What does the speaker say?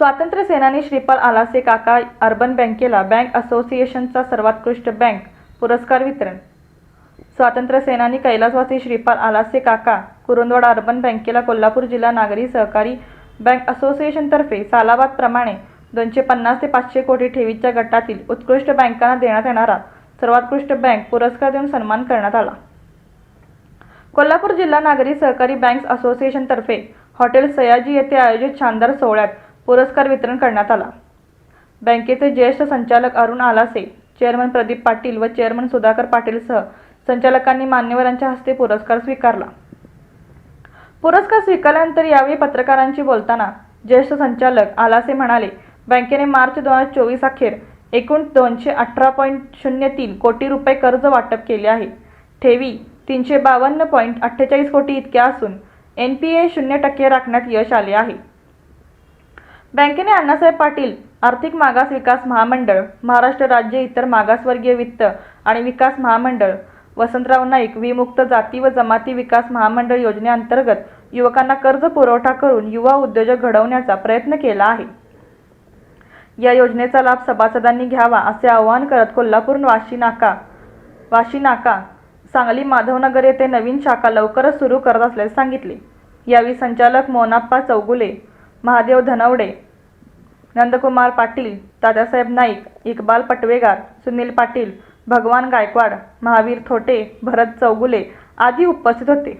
स्वातंत्र्य सेनानी श्रीपाल आलासे काका अर्बन बँकेला बँक असोसिएशनचा सर्वोत्कृष्ट बँक पुरस्कार वितरण. स्वातंत्र्य सेनानी कैलासवासी श्रीपाल आलासे काका कुरुंदवाड अर्बन बँकेला कोल्हापूर जिल्हा नागरी सहकारी बँक असोसिएशनतर्फे सालाबादप्रमाणे दोनशे पन्नास ते पाचशे कोटी ठेवीच्या गटातील उत्कृष्ट बँकांना देण्यात येणारा सर्वोत्कृष्ट बँक पुरस्कार देऊन सन्मान करण्यात आला. कोल्हापूर जिल्हा नागरी सहकारी बँक्स असोसिएशनतर्फे हॉटेल सयाजी येथे आयोजित शानदार सोहळ्यात पुरस्कार वितरण करण्यात आला. बँकेचे ज्येष्ठ संचालक अरुण आलासे चेअरमन प्रदीप पाटील व चेअरमन सुधाकर पाटीलसह संचालकांनी मान्यवरांच्या हस्ते पुरस्कार स्वीकारला. पुरस्कार स्वीकारल्यानंतर यावेळी पत्रकारांशी बोलताना ज्येष्ठ संचालक आलासे म्हणाले बँकेने मार्च दोन हजार चोवीस अखेर एकूण दोनशे अठरा पॉईंट शून्य तीन कोटी रुपये कर्ज वाटप केले आहे. ठेवी तीनशे बावन्न पॉईंट अठ्ठेचाळीस कोटी इतक्या असून एन पी ए शून्य टक्के राखण्यात यश आले आहे. बँकेने अण्णासाहेब पाटील आर्थिक मागास विकास महामंडळ महाराष्ट्र राज्य इतर मागासवर्गीय वित्त आणि विकास महामंडळ वसंतराव नाईक विमुक्त जाती व जमाती विकास महामंडळ योजनेअंतर्गत युवकांना कर्ज पुरवठा करून युवा उद्योजक घडवण्याचा प्रयत्न केला आहे. या योजनेचा लाभ सभासदांनी घ्यावा असे आवाहन करत कोल्हापूर वाशी नाका वाशी नाका सांगली माधवनगर येथे नवीन शाखा लवकरच सुरू करत असल्याचे सांगितले. यावेळी संचालक मोनाप्पा चौगुले महादेव धनवडे नंदकुमार पाटील दादासाहेब नाईक इकबाल पटवेगार सुनील पाटील भगवान गायकवाड महावीर थोटे भरत चौगुले आदी उपस्थित होते.